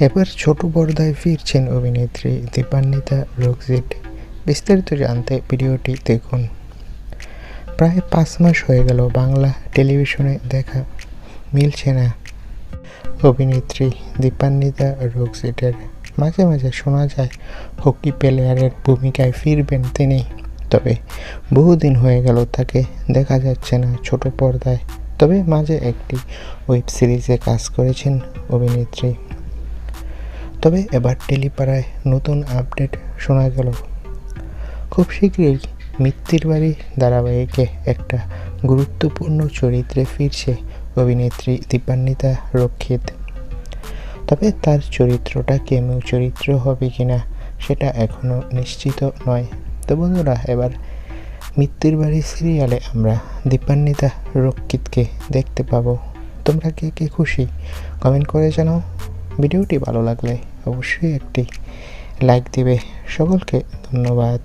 এবার ছোট পর্দায় ফিরছেন অভিনেত্রী দীপান্বিতা রোগজিট বিস্তারিত জানতে ভিডিওটি দেখুন। প্রায় পাঁচ মাস হয়ে গেল বাংলা টেলিভিশনে দেখা, মিলছে না। অভিনেত্রী দীপান্বিতা রোগজিটের মাঝে মাঝে শোনা যায়, হকি প্লেয়ারের ভূমিকায় ফিরবেন তিনি। তবে বহুদিন হয়ে গেল তাকে দেখা যাচ্ছে না ছোট পর্দায়। তবে মাঝে একটি ওয়েব সিরিজে কাজ করেছেন অভিনেত্রী। তবে এবার টেলিপাড়ায় নতুন আপডেট শোনা গেল। খুব শীঘ্রই মিত্তির বাড়ি ধারাবাহিকে একটা গুরুত্বপূর্ণ চরিত্রে ফিরছে অভিনেত্রী দীপান্বিতা রক্ষিত। তবে তার চরিত্রটা কেমন চরিত্র হবে কিনা সেটা এখনও নিশ্চিত নয়। তো বন্ধুরা, এবার মিত্তির বাড়ি সিরিয়ালে আমরা দীপান্বিতা রক্ষিতকে দেখতে পাবো। তোমরা কে কে খুশি? কমেন্ট করে জানাও। ভিডিওটি ভালো লাগলে অবশ্যই একটি লাইক দিবে। সকলকে ধন্যবাদ।